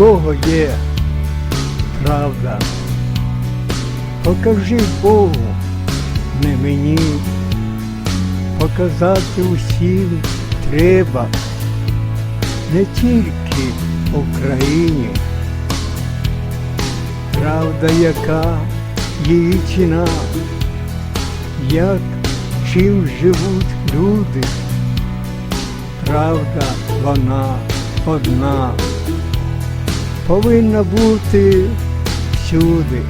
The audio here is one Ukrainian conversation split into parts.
кого є правда. Покажи Богу, не мені. Показати усім треба не тільки Україні. Правда, яка її ціна, як чим живуть люди. Правда, вона одна, повинна бути всюди.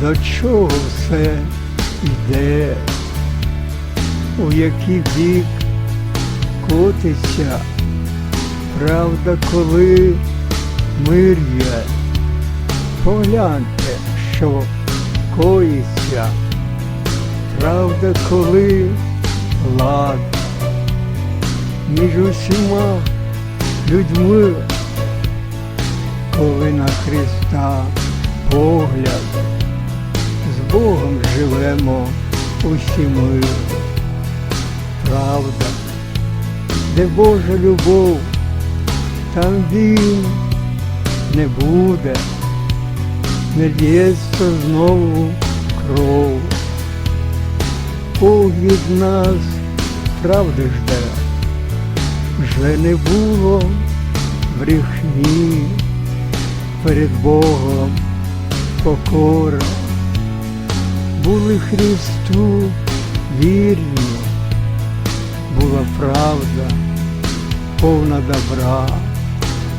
До чого все йде, у який бік котиться, правда, коли мир погляньте, що коїться, правда, коли лад. Між усіма людьми, коли на Христа погляд, з Богом живемо усі ми. Правда, де Божа любов, там він не буде, не лється знову кров. Бог від нас правди жде, вже не було брехні Богом покора. Були Христу вірні, була правда, повна добра.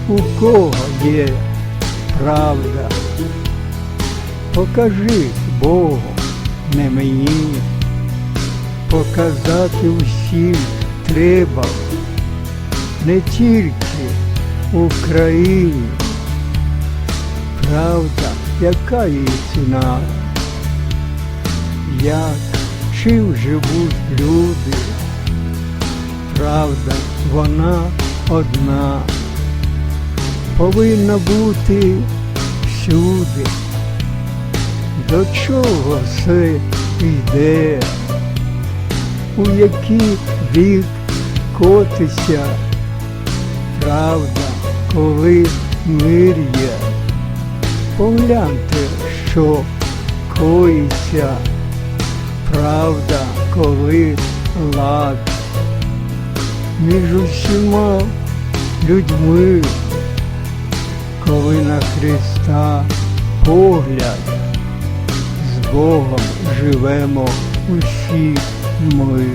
У кого є правда? Покажи Богу, не мені. Показати усім треба не тільки Україні. Правда, яка її ціна? Як чим живуть люди? Правда, вона одна, повинна бути всюди. До чого все йде? У який бік котиться? Правда, коли мир є. Погляньте, що коїться, правда, коли лад між усіма людьми, коли на Христа погляд, з Богом живемо усі ми.